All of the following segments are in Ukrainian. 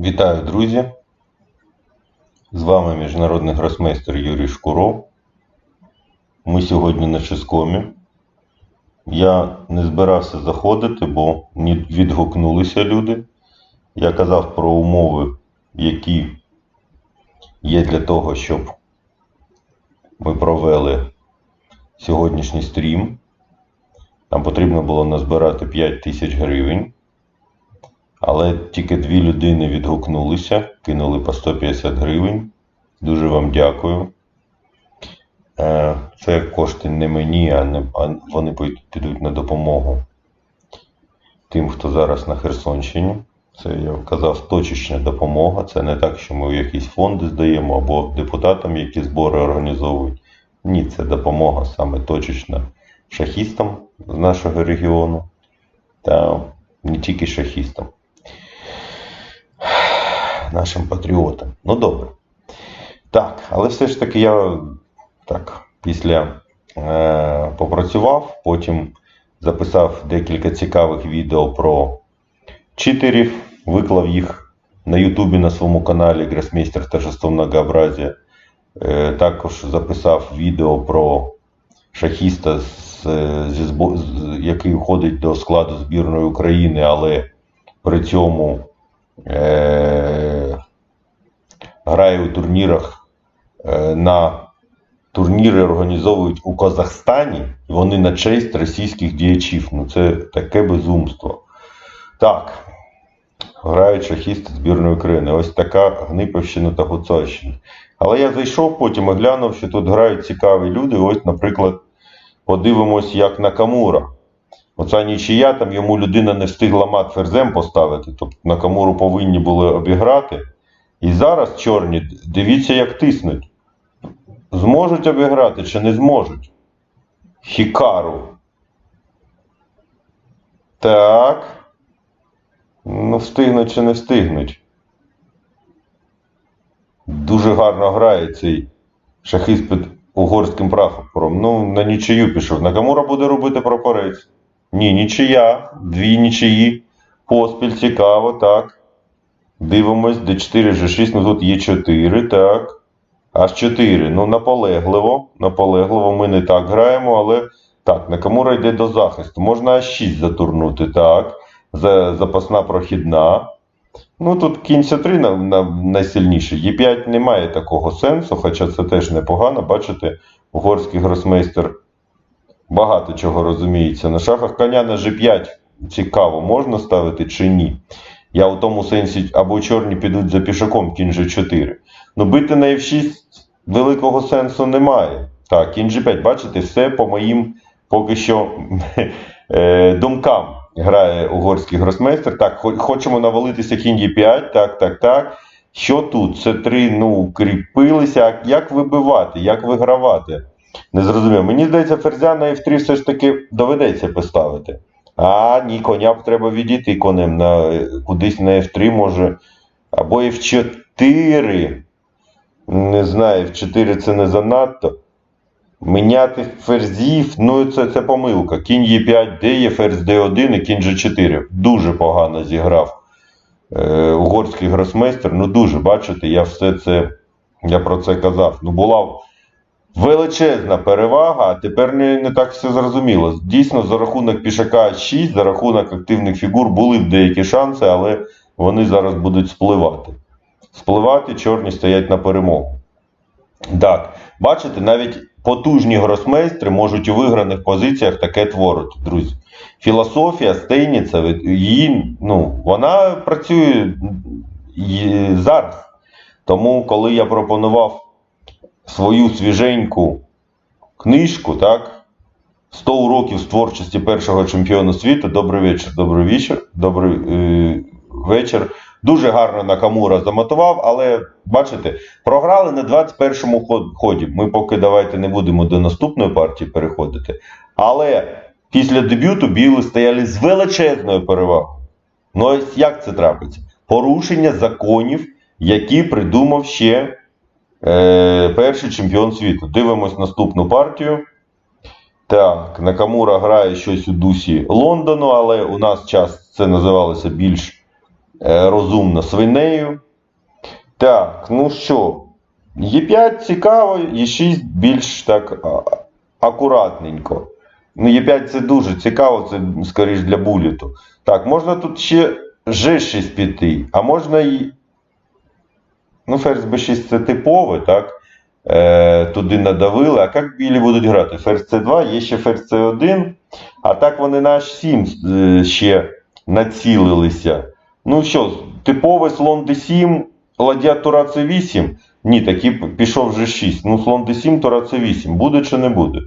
Вітаю, друзі! З вами міжнародний гросмейстер Юрій Шкуров. Ми сьогодні на Ческомі. Я не збирався заходити, бо відгукнулися люди. Я казав про умови, які є для того, щоб ми провели сьогоднішній стрім. Нам потрібно було назбирати 5 тисяч гривень. Але тільки дві людини відгукнулися, кинули по 150 гривень. Дуже вам дякую. Е, Це кошти не мені, а, вони підуть на допомогу тим, хто зараз на Херсонщині. Це я казав точечна допомога. Це не так, що ми в якісь фонди здаємо або депутатам, які збори організовують. Ні, це допомога саме точечна шахістам з нашого регіону та не тільки шахістам нашим патріотам. Ну добре. Так, але все ж таки я так після е, попрацював, потім записав декілька цікавих відео про читерів, виклав їх на Ютубі на своєму каналі Гросмейстер Торжество Многообразія. Е, також записав відео про шахіста, з, зі, збо- з, який входить до складу збірної України, але при цьому е, грає у турнірах е, на турніри організовують у Казахстані, і вони на честь російських діячів. Ну це таке безумство. Так, грають шахісти збірної України. Ось така Гнипівщина та Гуцульщина. Але я зайшов потім і глянув, що тут грають цікаві люди. Ось, наприклад, подивимось, як Накамура. Оця нічия, там йому людина не встигла мат ферзем поставити, тобто Накамуру повинні були обіграти. І зараз чорні, дивіться, як тиснуть. Зможуть обіграти чи не зможуть? Хікару. Так. Ну, встигнуть чи не встигнуть. Дуже гарно грає цей шахист під угорським прапором. Ну, на нічию пішов. Накамура буде робити прапорець. Ні, нічия. Дві нічиї. Поспіль, цікаво, так. Дивимось, d4, g6, ну тут є 4, так. Аж 4. Ну, наполегливо. Наполегливо ми не так граємо, але так, Накамура йде до захисту. Можна H6 затурнути, так. За, запасна прохідна. Ну тут кінь С3 на, на, найсильніший. Е5 немає такого сенсу, хоча це теж непогано. Бачите, угорський гросмейстер багато чого розуміється. На шахах коня на G5 цікаво, можна ставити чи ні. Я у тому сенсі, або чорні підуть за пішаком, кінь G4. Ну, бити на F6 великого сенсу немає. Так, кінь G5, бачите, все по моїм поки що е, думкам грає угорський гросмейстер. Так, хочемо навалитися кінь Е5, так, так, так. Що тут? Це три, ну, кріпилися. Як вибивати, як вигравати? Не зрозумів. Мені здається, ферзя на F3 все ж таки доведеться поставити. А, ні, коня б треба відійти конем на кудись на F3 може. Або F4. Не знаю, F4 це не занадто. Міняти ферзів, ну це, це помилка. Кінь Е5, де є ферзь D1 і кінь G4. Дуже погано зіграв е, угорський гросмейстер. Ну дуже, бачите, я все це, я про це казав. Ну була величезна перевага, тепер не, не так все зрозуміло. Дійсно, за рахунок пішака 6, за рахунок активних фігур були б деякі шанси, але вони зараз будуть спливати. Спливати, чорні стоять на перемогу. Так, бачите, навіть потужні гросмейстри можуть у виграних позиціях таке творити, друзі. Філософія Стейніца, від- її, ну, вона працює зараз. Тому, коли я пропонував свою свіженьку книжку, так, 100 уроків з творчості першого чемпіона світу. Добрий вечір, добрий вечір, добрий е, вечір. Дуже гарно Накамура замотував, але бачите, програли на 21-му ході. Ми поки давайте не будемо до наступної партії переходити. Але після дебюту біли стояли з величезною перевагою. Ну як це трапиться? Порушення законів, які придумав ще е, перший чемпіон світу. Дивимось наступну партію. Так, Накамура грає щось у дусі Лондону, але у нас час це називалося більш е, розумно свинею. Так, ну що, Е5 цікаво, Е6 більш так акуратненько. Ну, Е5 це дуже цікаво, це скоріш для буліту. Так, можна тут ще G6 піти, а можна і. Ну, ферзь b6 це типове, так? Е, туди надавили. А як білі будуть грати? Ферзь c2, є ще ферзь c1, а так вони на h7 е, ще націлилися. Ну що, типовий слон d7, ладья тура c8. Ні, таки пішов g6. Ну, слон d7, тура c8. Буде чи не буде?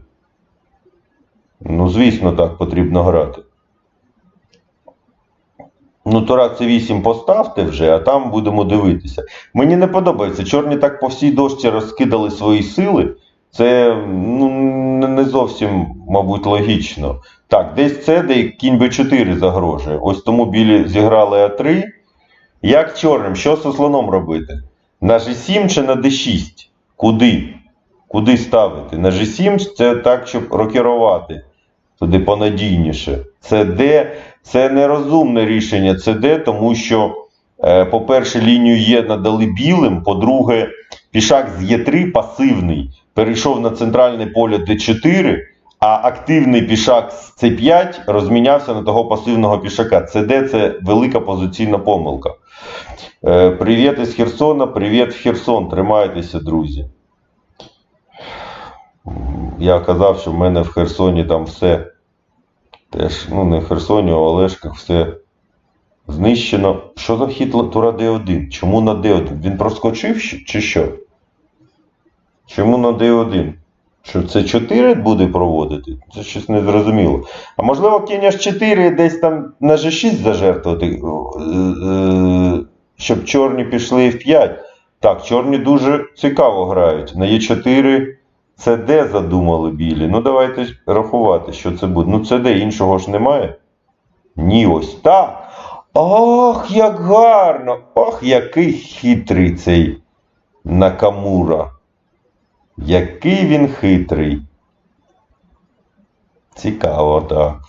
Ну, звісно, так потрібно грати. Ну, Тура це 8 поставте вже, а там будемо дивитися. Мені не подобається. Чорні так по всій дошці розкидали свої сили. Це ну, не- зовсім, мабуть, логічно. Так, десь це, де кінь Б4 загрожує. Ось тому білі зіграли А3. Як чорним, що зі слоном робити? На G7 чи на D6? Куди? Куди ставити? На G7 це так, щоб рокерувати туди понадійніше. Це Д, це нерозумне рішення. Це Д, тому що, е, по-перше, лінію Є надали білим, по-друге, пішак з Е3 пасивний перейшов на центральне поле Д4, а активний пішак з С5 розмінявся на того пасивного пішака. Це Д це велика позиційна помилка. Е, Привіт із Херсона, привіт в Херсон. Тримайтеся, друзі. Я казав, що в мене в Херсоні там все теж, ну не в Херсоні, а в Олешках все знищено. Що за хід Тура Д1? Чому на Д1? Він проскочив чи що? Чому на Д1? Що це 4 буде проводити? Це щось незрозуміло. А можливо, кінь H4 десь там на G6 зажертвувати, е, е, щоб чорні пішли в 5. Так, чорні дуже цікаво грають. На Е4 це де задумали білі? Ну давайте рахувати, що це буде. Ну це де іншого ж немає. Ні, ось так. Ох, як гарно! Ох, який хитрий цей Накамура. Який він хитрий. Цікаво, так.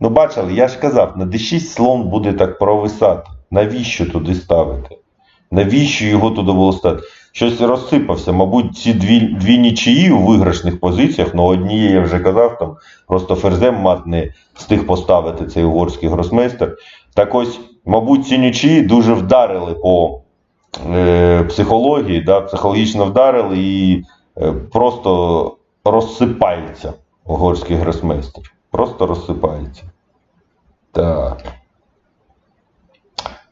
Ну, бачили, я ж казав, на D6 слон буде так провисати. Навіщо туди ставити? Навіщо його туди було ставити? Щось розсипався. Мабуть, ці дві, дві нічиї у виграшних позиціях, ну однієї я вже казав, там просто ферзем мат не встиг поставити цей угорський гросмейстер. Так ось, мабуть, ці нічиї дуже вдарили по е, психології, да, психологічно вдарили і е, просто розсипається угорський гросмейстер. Просто розсипається. Так.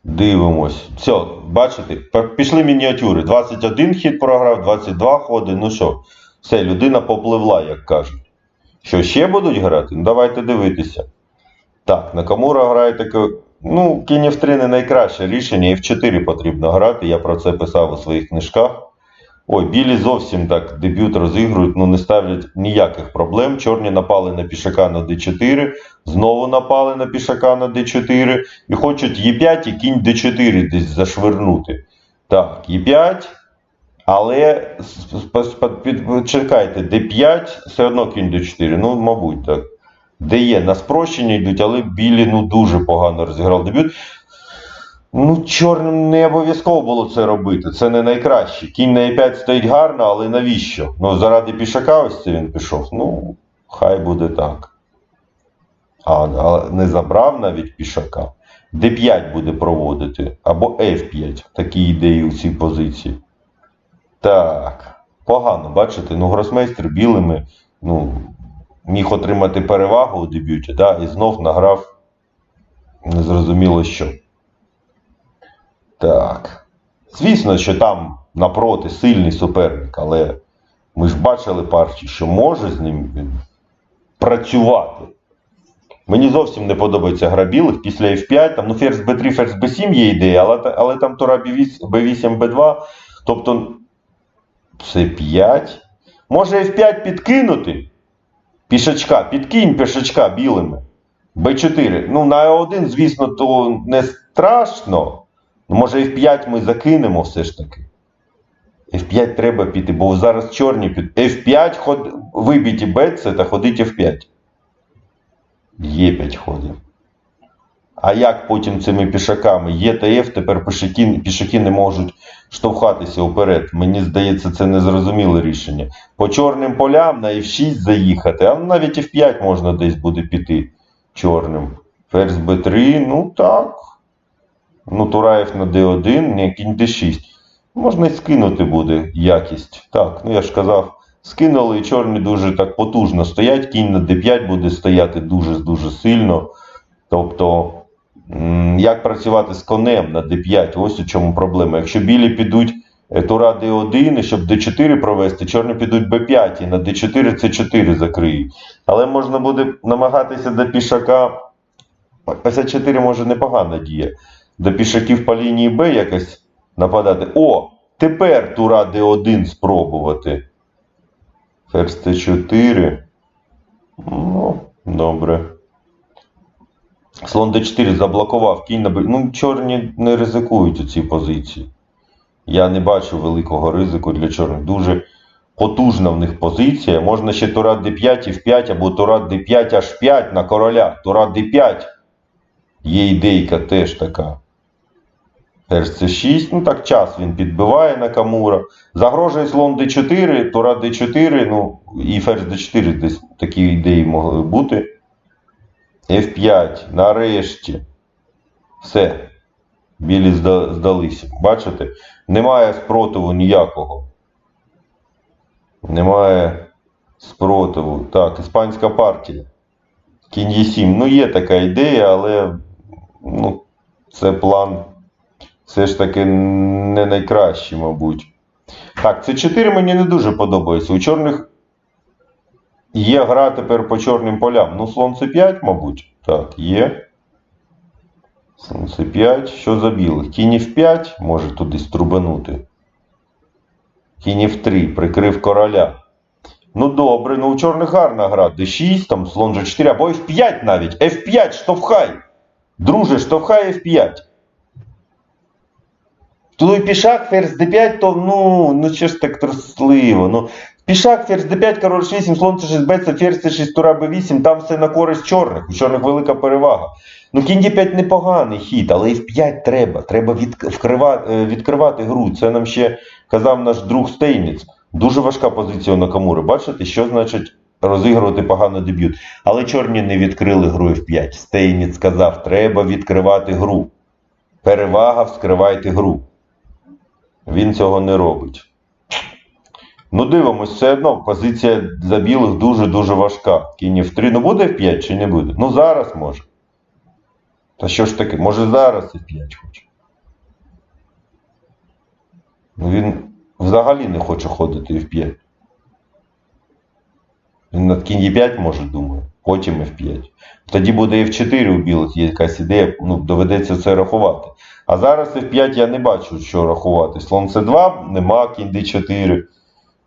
Дивимось. Все, бачите, пішли мініатюри. 21 хід програв, 22 ходи. Ну що, все, людина попливла, як кажуть. Що ще будуть грати? Ну давайте дивитися. Так, Накамура грає таке. Ну, кінь F3 не найкраще рішення, F4 потрібно грати. Я про це писав у своїх книжках. Ой, білі зовсім так дебют розігрують, ну не ставлять ніяких проблем. Чорні напали на пішака на d4, знову напали на пішака на d4 і хочуть Е5 і кінь d4 десь зашвирнути. Так, Е5, але с- с- с- під- чекайте, d5, все одно кінь d4, ну, мабуть, так. Де є, на спрощення йдуть, але білі ну дуже погано розіграли дебют. Ну, чорним не обов'язково було це робити. Це не найкраще. Кінь на e5 стоїть гарно, але навіщо? Ну, заради пішака ось це він пішов. Ну, хай буде так. А, не забрав навіть пішака. d5 буде проводити. Або f5. Такі ідеї у цій позиції. Так. Погано, бачите, ну, гросмейстер білими ну, міг отримати перевагу у дебюті, да, і знов награв незрозуміло що. Так. Звісно, що там напроти сильний суперник, але ми ж бачили партію, що може з ним працювати. Мені зовсім не подобається гра білих після F5, там ну ферзь B3, ферзь B7 є ідея, але, але там тура B8, B8, B2, тобто C5. Може F5 підкинути пішачка, підкинь пішачка білими. B4. Ну, на А1, звісно, то не страшно. Ну, може F5 ми закинемо все ж таки. F5 треба піти, бо зараз чорні під. F5 ход... вибіті бетси та ходить F5. Є 5 ходів. А як потім цими пішаками? ЄТФ тепер пішаки, пішаки не можуть штовхатися вперед. Мені здається, це незрозуміле рішення. По чорним полям на F6 заїхати, а навіть F5 можна десь буде піти чорним. Ферзь B3, ну так. Ну, Тураєв на D1, ні, кінь D6. Можна й скинути буде якість. Так, ну я ж казав, скинули і чорні дуже так потужно стоять. Кінь на D5 буде стояти дуже-дуже сильно. Тобто, як працювати з конем на D5? Ось у чому проблема. Якщо білі підуть е, тура D1, і щоб D4 провести, чорні підуть B5 і на D4 C4 закриють. Але можна буде намагатися до пішака. Ось 4 може непогана дія. До пішаків по лінії Б якось нападати. О! Тепер тура D1 спробувати. Ферзь Т4. Ну, добре. Слон D4 заблокував кінь на Ну, чорні не ризикують у цій позиції. Я не бачу великого ризику для чорних. Дуже потужна в них позиція. Можна ще тура D5 і F5 або тура D5 аж 5 на короля. Тура D5. Є ідейка теж така. Ферзь C6, ну так час він підбиває на Камура. Загрожує слон D4, тура D4, ну і ферзь D4 десь такі ідеї могли бути. F5, нарешті. Все. Білі здалися. Бачите? Немає спротиву ніякого. Немає спротиву. Так, іспанська партія. Кінь Е7. Ну, є така ідея, але ну, це план все ж таки не найкращий, мабуть. Так, це 4 мені не дуже подобається. У чорних є гра тепер по чорним полям. Ну, слон С5, мабуть. Так, є. Слон С5. Що за білих? Кінь F5 може туди струбанути. Кінь F3 прикрив короля. Ну добре, ну у чорних гарна гра. D6, там слон G4, або F5 навіть. F5, штовхай. Друже, штовхай F5. Той пішак, ферзь d5, то ну, ну що ж так трусливо. Ну, пішак, ферзь d5, король 8, слон c6, б, це ферзь c6, тура b8, там все на користь чорних. У чорних велика перевага. Ну, кінь d5 непоганий хід, але f5 треба. Треба від, вкрива- е, відкривати гру. Це нам ще казав наш друг Стейніц. Дуже важка позиція у Накамури. Бачите, що значить розігрувати погано дебют. Але чорні не відкрили гру f5. Стейніц сказав, треба відкривати гру. Перевага, вскривайте гру. Він цього не робить. Ну, дивимось, все одно позиція за білих дуже-дуже важка. Кінь в 3 ну буде F5 чи не буде? Ну зараз може. Та що ж таке, може зараз F5 хоче. Ну він взагалі не хоче ходити F5. Він над кінь Е5 може думає, потім F5. Тоді буде F4 у білих, є якась ідея, ну, доведеться це рахувати. А зараз F5 я не бачу, що рахувати. Слон С2 нема, кінь D4.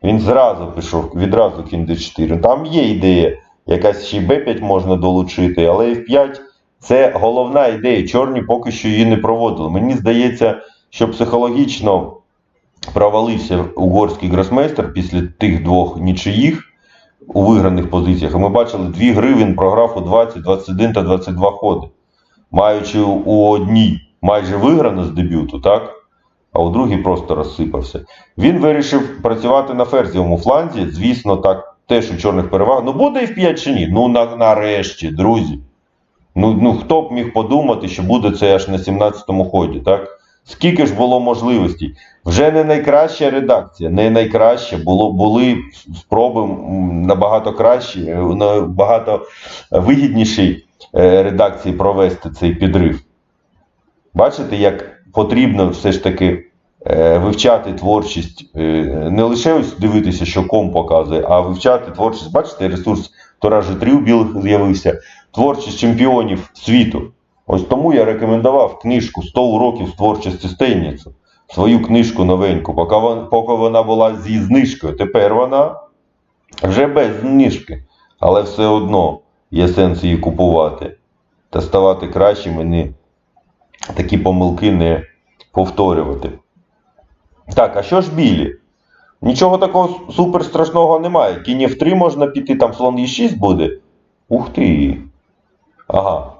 Він зразу пішов, відразу кінь D4. Там є ідея, якась ще й B5 можна долучити, але F5 це головна ідея. Чорні поки що її не проводили. Мені здається, що психологічно провалився угорський гросмейстер після тих двох нічиїх у виграних позиціях. І ми бачили, дві гри він програв у 20, 21 та 22 ходи. Маючи у одній майже виграно з дебюту, так? А у другій просто розсипався. Він вирішив працювати на ферзівому фланзі. Звісно, так теж у чорних переваг. Ну буде F5 чи ні? Ну на, нарешті, друзі. Ну, ну хто б міг подумати, що буде це аж на 17-му ході, так? Скільки ж було можливостей? Вже не найкраща редакція, не найкраща. Було, були спроби набагато кращі, е, набагато вигідніші е, редакції провести цей підрив. Бачите, як потрібно все ж таки е, вивчати творчість, е, не лише ось дивитися, що ком показує, а вивчати творчість. Бачите, ресурс Торажі 3 білих з'явився, творчість чемпіонів світу. Ось тому я рекомендував книжку 100 уроків з творчості Стейніцу. Свою книжку новеньку, поки вона, була зі знижкою. Тепер вона вже без знижки. Але все одно є сенс її купувати та ставати кращим і не такі помилки не повторювати. Так, а що ж білі? Нічого такого супер страшного немає. Кінь F3 можна піти, там слон Е6 буде. Ух ти. Ага.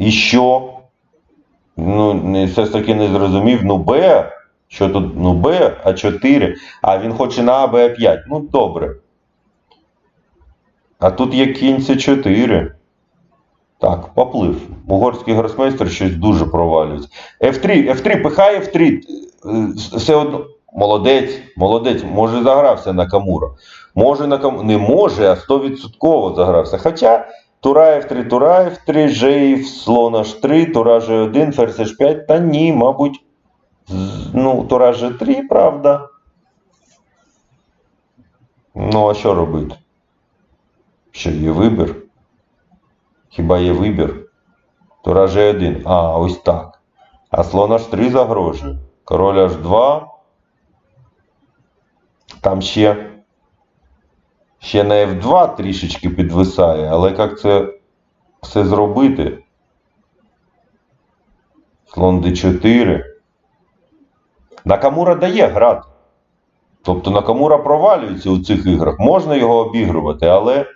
І що? Ну, все ж таки не зрозумів. Ну, Б. Що тут? Ну, Б, А4. А він хоче на А, Б, А5. Ну, добре. А тут є кінь С4. Так, поплив. Угорський гросмейстер щось дуже провалюється. F3, F3, пихає F3. Е, Все одно. Молодець, молодець, може загрався на Камура. Може на Камура. Не може, а 100% загрався. Хоча Тура F3, Тура F3, Ж, слон H3, Тура G1, ферзь H5. Та ні, мабуть. Ну, Тура G3, правда. Ну, а що робити? Що є вибір? Хіба є вибір? Тура G1. А, ось так. А слон H3 загрожує. Король H2. Там ще. Ще на F2 трішечки підвисає, але як це все зробити? Слон D4. Накамура дає грати. Тобто Накамура провалюється у цих іграх. Можна його обігрувати, але,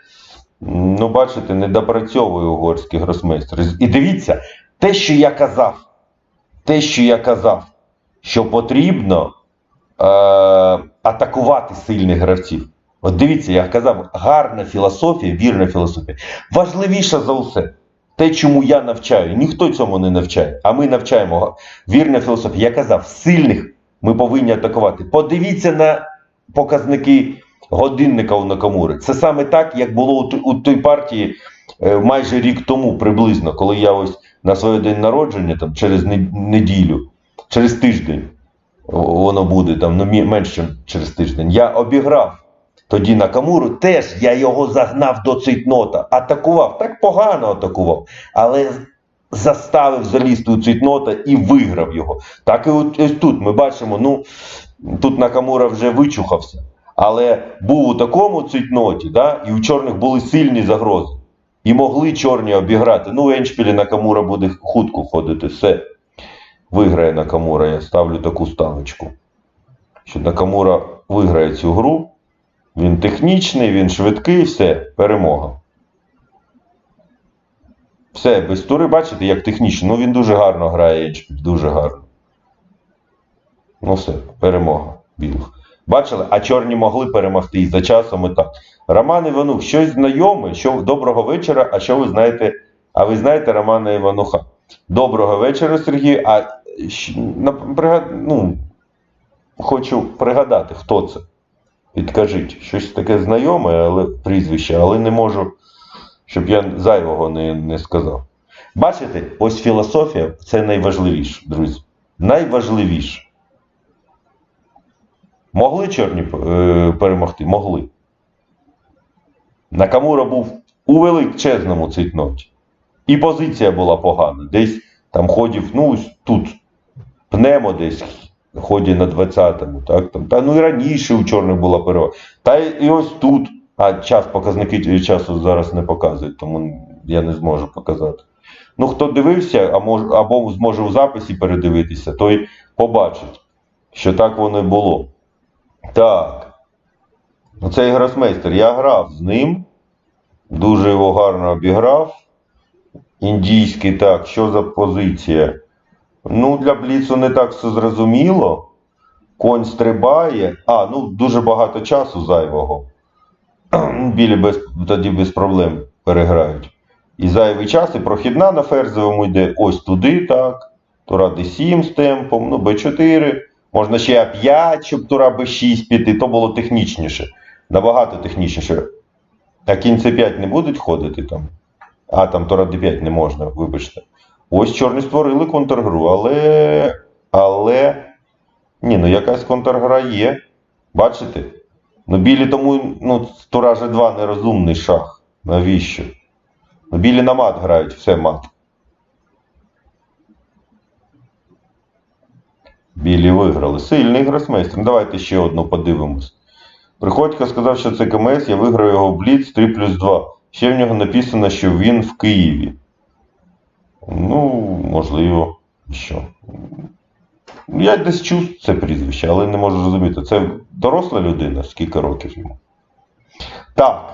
ну, бачите, не допрацьовує угорський гросмейстер. І дивіться, те, що я казав, те, що я казав, що потрібно е, атакувати сильних гравців. От дивіться, я казав, гарна філософія, вірна філософія. Важливіша за усе. Те, чому я навчаю, ніхто цьому не навчає, а ми навчаємо. Вірна філософія. Я казав, сильних ми повинні атакувати. Подивіться на показники годинника у Накамури. Це саме так, як було у, той партії е, майже рік тому, приблизно, коли я ось на своє день народження, там, через неділю, через тиждень, воно буде там, ну, менше, через тиждень. Я обіграв тоді Накамуру, теж я його загнав до цейтнота, атакував, так погано атакував, але заставив залізти у цейтнота і виграв його. Так і ось тут ми бачимо, ну тут Накамура вже вичухався, але був у такому цейтноті, да, і у чорних були сильні загрози. І могли чорні обіграти. Ну, у Еншпілі Накамура буде хутко ходити, все. Виграє Накамура, я ставлю таку ставочку. Що Накамура виграє цю гру. Він технічний, він швидкий, все, перемога. Все, без тури, бачите, як технічно. Ну він дуже гарно грає дуже гарно. Ну все, перемога білих. Бачили, а чорні могли перемогти і за часом і так. Роман Іванух, щось знайоме, що доброго вечора. А що ви знаєте? А ви знаєте Романа Івануха? Доброго вечора, Сергій. А ну, хочу пригадати, хто це. Підкажіть, щось таке знайоме, але прізвище, але не можу, щоб я зайвого не, не сказав. Бачите, ось філософія це найважливіше, друзі. Найважливіше. Могли чорні е, перемогти? Могли. Накамура був у величезному цейтноті. І позиція була погана. Десь там ходів, ну, тут пнемо десь ході на 20-му. Так, там, та ну і раніше у чорних була перевага. Та і, ось тут. А час, показники часу зараз не показують, тому я не зможу показати. Ну, хто дивився, а мож, або зможе у записі передивитися, той побачить, що так воно і було. Так. Оцей гросмейстер. Я грав з ним. Дуже його гарно обіграв. Індійський, так, що за позиція? Ну, для Бліцу не так все зрозуміло. Конь стрибає. А, ну дуже багато часу зайвого. Білі без, тоді без проблем переграють. І зайвий час, і прохідна на ферзовому йде ось туди, так. Тура d7 з темпом, ну, b4. Можна ще А5, щоб тура b6 піти, то було технічніше. Набагато технічніше. А кінь c5 не будуть ходити там. А, там тура d5 не можна, вибачте. Ось чорні створили контргру, але. Але. Ні, ну якась контргра є. Бачите? Ну, білі тому, ну, тура G2 нерозумний шах. Навіщо? Ну, білі на мат грають, все мат. Білі виграли. Сильний гросмейстер. Ну, Давайте ще одну подивимось. Приходько сказав, що це КМС, я виграю його Бліц 3 плюс 2. Ще в нього написано, що він в Києві. Ну, можливо, що. Я десь чув це прізвище, але не можу зрозуміти. Це доросла людина, скільки років йому. Так.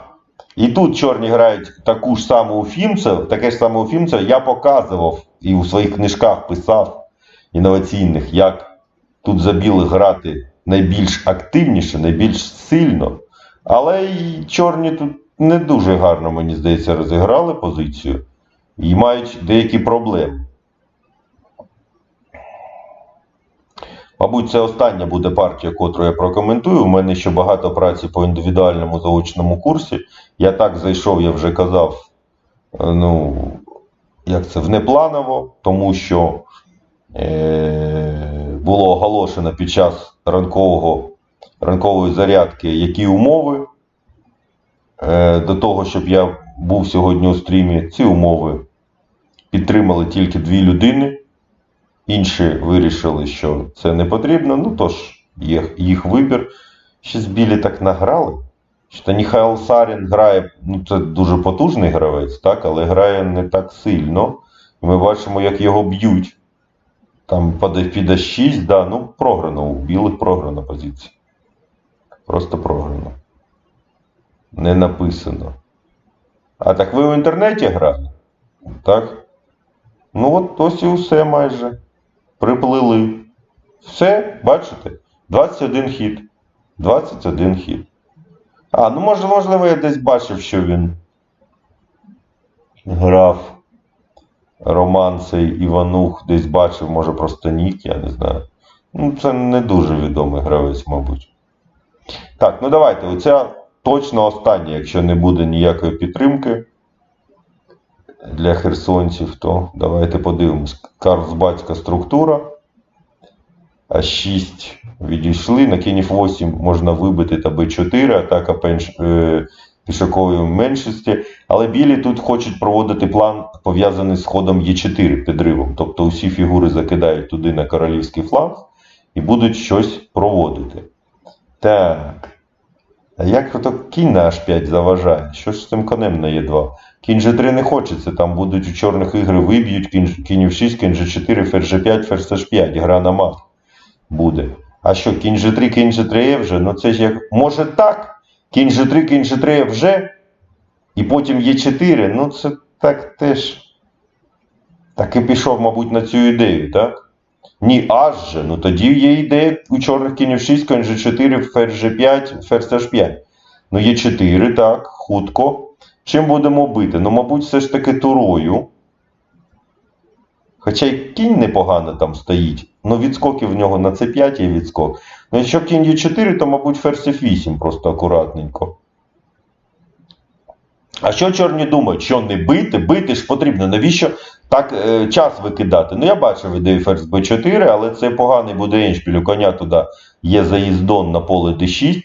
І тут чорні грають таку ж саму Уфімцев, таке ж саме Уфімцев я показував і у своїх книжках писав інноваційних, як тут за білих грати найбільш активніше, найбільш сильно. Але і чорні тут не дуже гарно, мені здається, розіграли позицію і мають деякі проблеми. Мабуть, це остання буде партія, котру я прокоментую. У мене ще багато праці по індивідуальному заочному курсі. Я так зайшов, я вже казав, е, ну, як це, внепланово, тому що е, було оголошено під час ранкового, ранкової зарядки, які умови е, до того, щоб я був сьогодні у стрімі. Ці умови підтримали тільки дві людини. Інші вирішили, що це не потрібно. Ну тож, їх, їх вибір. Щось білі так награли. Що Михайло Сарін грає, ну це дуже потужний гравець, так, але грає не так сильно. Ми бачимо, як його б'ють. Там піде 6, да, ну програно, у білих програна позиція. Просто програно. Не написано. А так ви в інтернеті грали? Так? Ну от ось і все майже. Приплили. Все, бачите? 21 хід. 21 хід. А, ну може, можливо, я десь бачив, що він грав Роман цей Іванух, десь бачив, може просто нік, я не знаю. Ну, це не дуже відомий гравець, мабуть. Так, ну давайте. Оця точно остання, якщо не буде ніякої підтримки для херсонців, то давайте подивимось. Карлсбадська структура. А6 відійшли. На кінь 8 можна вибити та Б4, атака пенш... е... пішакової меншості. Але білі тут хочуть проводити план, пов'язаний з ходом Е4 підривом. Тобто усі фігури закидають туди на королівський фланг і будуть щось проводити. Так. Як ото кінь на H5 заважає? Що ж з цим конем на Е2? Кінь G3 не хочеться, там будуть у чорних ігри виб'ють, кінь, кінь F6, кінь G4, ферзь G5, ферзь H5, гра на мат буде. А що, кінь G3, кінь G3 вже? Ну це ж як. Може так? Кінь G3, кінь G3 вже. І потім Е4. Ну це так теж. Так і пішов, мабуть, на цю ідею, так? Ні, аж же. Ну тоді є ідея у чорних кінів 6, кінь G4, ферзь G5, ферзь H5. Ну, є 4, так, хутко. Чим будемо бити? Ну, мабуть, все ж таки турою. Хоча й кінь непогано там стоїть. Ну, відскоків в нього на c5 є відскок. Ну, якщо кінь є 4, то, мабуть, ферзь F8 просто акуратненько. А що чорні думають? Що не бити? Бити ж потрібно. Навіщо так е, час викидати? Ну, я бачив ідею ферзь b4, але це поганий буде еншпіль. У коня туди є заїздон на поле d6.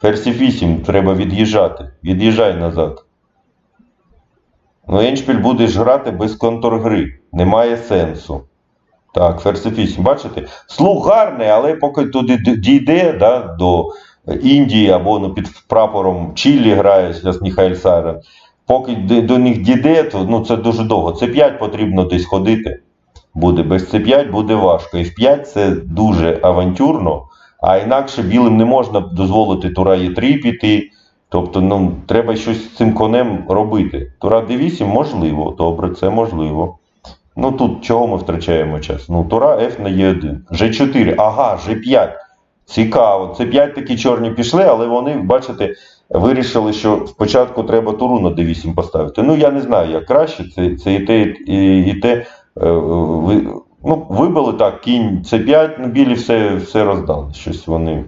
Ферзь F8 треба від'їжджати. Від'їжджай назад. Ну, еншпіль будеш грати без контргри. Немає сенсу. Так, ферзь F8, бачите? Слух гарний, але поки туди дійде да, до Індії або ну, під прапором Чилі грає зараз Міхаель Сайрен. Поки до них дійде, то ну, це дуже довго. Це 5 потрібно десь ходити. Буде. Без це 5 буде важко. І в 5 це дуже авантюрно, а інакше білим не можна дозволити Тура Е3 піти. Тобто, ну, треба щось з цим конем робити. Тура D8 можливо, добре, це можливо. Ну тут чого ми втрачаємо час? Ну, Тура F на Е1. G4, ага, G5. Цікаво. Це 5 такі чорні пішли, але вони, бачите, вирішили, що спочатку треба туру на D8 поставити. Ну, я не знаю, як краще. Це, це і те, і, і те. е, ви, ну, вибили так, кінь C5, ну, білі все, все роздали. Щось вони.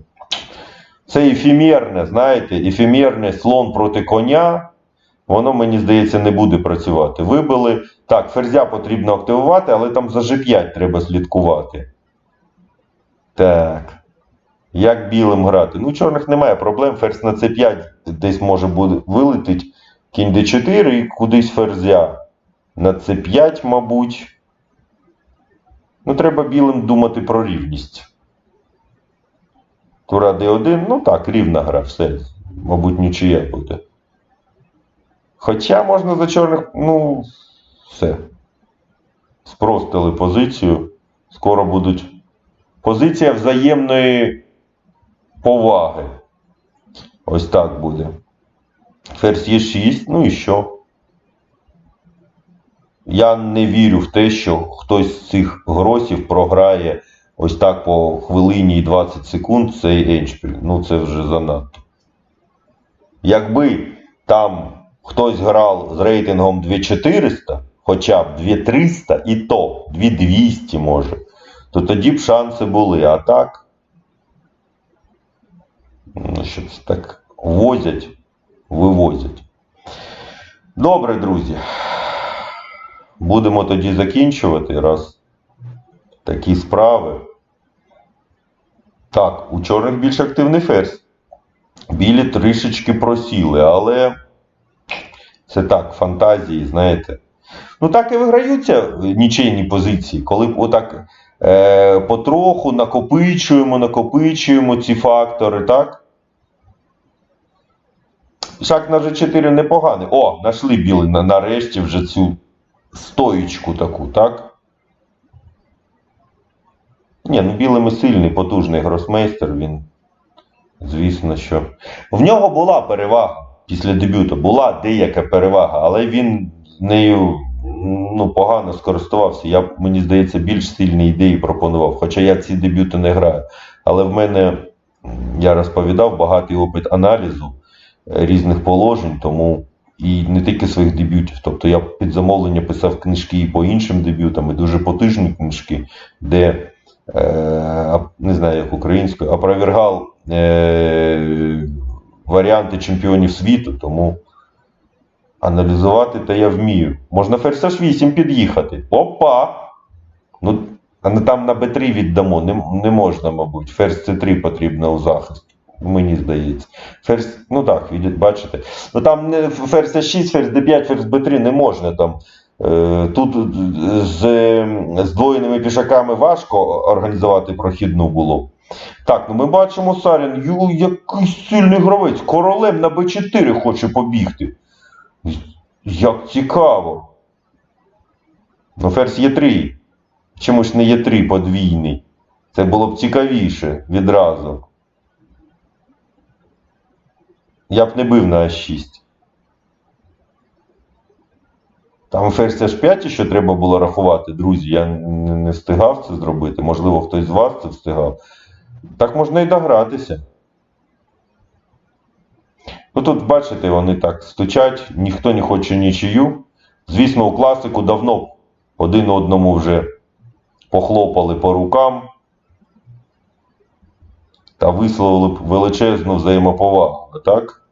Це ефемерне, знаєте, ефемерне слон проти коня. Воно, мені здається, не буде працювати. Вибили. Так, ферзя потрібно активувати, але там за G5 треба слідкувати. Так. Як білим грати? Ну, чорних немає проблем. Ферзь на c5 десь може буде вилетить. Кінь d4 і кудись ферзя. На c5, мабуть. Ну, треба білим думати про рівність. Тура d1, ну так, рівна гра, все. Мабуть, нічия буде. Хоча можна за чорних, ну, все. Спростили позицію. Скоро будуть. Позиція взаємної поваги. Ось так буде. Ферзь Е6, ну і що? Я не вірю в те, що хтось з цих гросів програє ось так по хвилині і 20 секунд цей еншпіль. Ну це вже занадто. Якби там хтось грав з рейтингом 2400, хоча б 2300 і то 2200 може, то тоді б шанси були. А так, що це так возять, вивозять. Добре, друзі. Будемо тоді закінчувати, раз такі справи. Так, у чорних більш активний ферзь. Білі трішечки просіли, але це так, фантазії, знаєте. Ну так і виграються нічийні позиції, коли отак е, потроху накопичуємо, накопичуємо ці фактори, так? Шаг на G4 непоганий. О, знайшли білий на- нарешті вже цю стоїчку таку, так? Ні, ну білими сильний, потужний гросмейстер, він. Звісно, що. В нього була перевага після дебюту, була деяка перевага, але він нею ну, погано скористувався. Я, мені здається, більш сильні ідеї пропонував. Хоча я ці дебюти не граю. Але в мене, я розповідав, багатий опит аналізу різних положень, тому і не тільки своїх дебютів. Тобто я під замовлення писав книжки і по іншим дебютам, і дуже потужні книжки, де е, не знаю, як українською, опровергав е, варіанти чемпіонів світу, тому аналізувати то я вмію. Можна ферзь H8 під'їхати. Опа! Ну, а там на Б3 віддамо. Не, не можна, мабуть. Ферзь С3 потрібно у захист. Мені здається. Ферзь, ну так, бачите. Ну там ферзь С6, ферзь Д5, ферзь Б3 не можна там. Е, Тут е, з здвоєними пішаками важко організувати прохідну було. Так, ну ми бачимо Сарін, ю, який сильний гравець. Королем на Б4 хоче побігти. Як цікаво. Ну, ферзь Є3. Чому ж не Є3 подвійний? Це було б цікавіше відразу. Я б не бив на А6. Там ферзь H5 ще треба було рахувати, друзі. Я не встигав це зробити. Можливо, хтось з вас це встигав. Так можна і догратися. Ну тут, бачите, вони так стучать, ніхто не хоче нічию. Звісно, у класику давно один одному вже похлопали по рукам та висловили б величезну взаємоповагу. Так?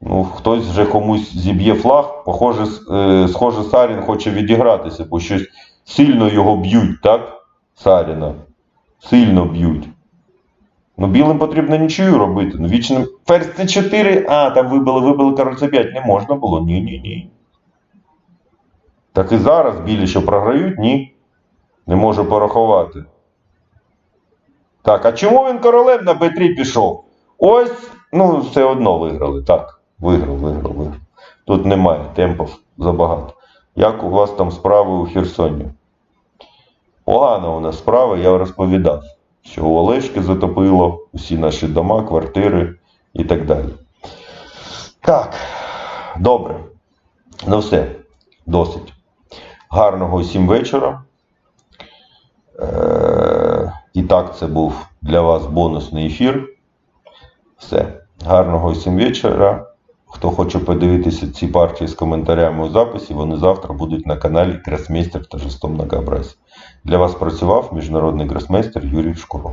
Ну, хтось вже комусь зіб'є флаг, похоже, е, схоже, Сарін хоче відігратися, бо щось сильно його б'ють, так? Саріна. Сильно б'ють. Ну, білим потрібно нічию робити. Ну, вічним. Ферзь С4, а, там вибили, вибили король С5. Не можна було. Ні, ні, ні. Так і зараз білі, що програють, ні. Не можу порахувати. Так, а чому він королем на Б3 пішов? Ось, ну, все одно виграли. Так, виграв, виграв, виграв. Тут немає темпів забагато. Як у вас там справи у Херсоні? Погано у нас справа, я розповідав, що у Олешки затопило усі наші дома, квартири і так далі. Так, добре. Ну все, досить. Гарного усім вечора. Е, І так, це був для вас бонусний ефір. Все. Гарного всім вечора. Хто хоче подивитися ці партії з коментарями у записі, вони завтра будуть на каналі Красмейстер та Жестом Многообразі. Для вас працював міжнародний красмейстер Юрій Шкуров.